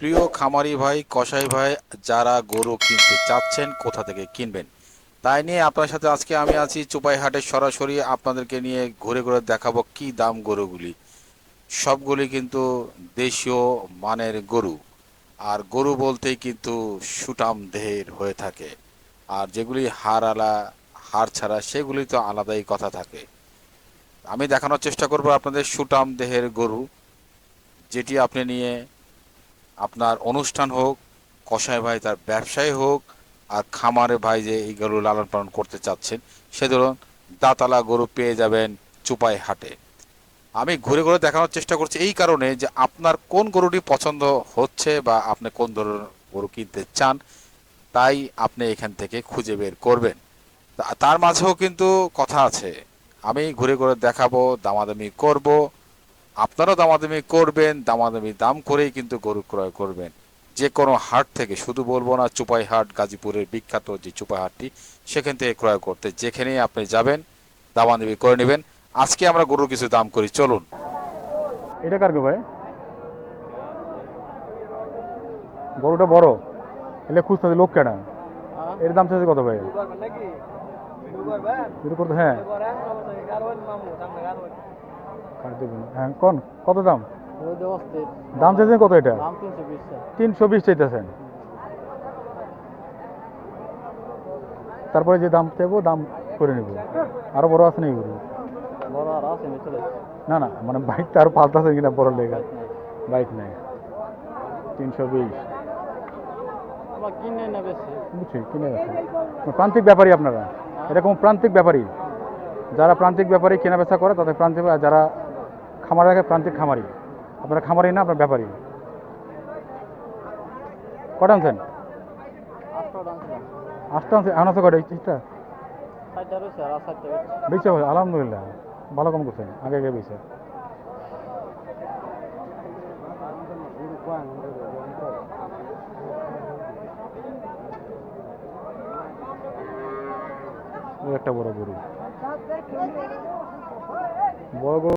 প্রিয় খামারি ভাই, কসাই ভাই, যারা গরু কিনতে চাচ্ছেন, কোথা থেকে কিনবেন? তাই নিয়ে আপনার সাথে আজকে আমি আছি চুপাইহাটে সরাসরি। আপনাদেরকে নিয়ে ঘুরে ঘুরে দেখাবো কি দাম গরুগুলি। সবগুলি কিন্তু দেশীয় মানের গরু। আর গরু বলতেই কিন্তু সুটাম দেহের হয়ে থাকে। আর যেগুলি হাড় আলা, হাড় ছাড়া, সেগুলি তো আলাদাই কথা থাকে। আমি দেখানোর চেষ্টা করব আপনাদের সুটাম দেহের গরু, যেটি আপনি নিয়ে আপনার অনুষ্ঠান হোক, কসাই ভাই তার ব্যবসায় হোক, আর খামারে ভাই যে এই গরু লালন পালন করতে চাচ্ছেন, সে ধরুন দাতালা গরু পেয়ে যাবেন চুপাই হাটে। আমি ঘুরে ঘুরে দেখানোর চেষ্টা করছি এই কারণে যে আপনার কোন গরুটি পছন্দ হচ্ছে বা আপনি কোন ধরনের গরু কিনতে চান, তাই আপনি এখান থেকে খুঁজে বের করবেন। তার মাঝেও কিন্তু কথা আছে। আমি ঘুরে ঘুরে দেখাবো, দামাদামি করব আপনারাও দামাদামি করবেন দামাদামি দাম করেই কিন্তু গরু ক্রয় করবেন। যে কোনো হাট থেকে শুধু বলব না চুপাই হাট গাজীপুরের বিখ্যাত যে চুপাই হাটটি সেখান থেকে ক্রয় করতে যেখানেই আপনি যাবেন দামাদামি করে নেবেন। আজকে আমরা গরুর কিছু দাম করি চলুন। এটা কার গো ভাই? গরুটা বড় এলে খুঁজতে লোক কেনা। এর দাম চাইছে কত ভাই? করতে হ্যাঁ? হ্যাঁ কোন? কত দাম? দাম চাইছেন কত এটা? তিনশো বিশ চাইতেছেন। তারপরে যে দাম চাইব দাম করে নেব। আরও বড় আছে নাকি গরু? না না মানে বাইকটা আরও পাল্টাছে কিনা বড় লেগে। বাইক নাই। তিনশো বিশ। বুঝছি কিনে গেছে প্রান্তিক ব্যাপারী আপনারা? এরকম প্রান্তিক ব্যাপারী? যারা প্রান্তিক ব্যাপারী কেনা বেচা করে, তাদের প্রান্তিক যারা খামার রাখে, প্রান্তিক খামারি। আপনারা খামারি না, আপনার ব্যাপারী। কটা আনছেন? আটটা আনছে। এখন আছে কটা এইটা বেচে আলহামদুলিল্লাহ। ভালো কম করছেন, আগে আগে বেচে। একটা বড় গরু। বড় গরু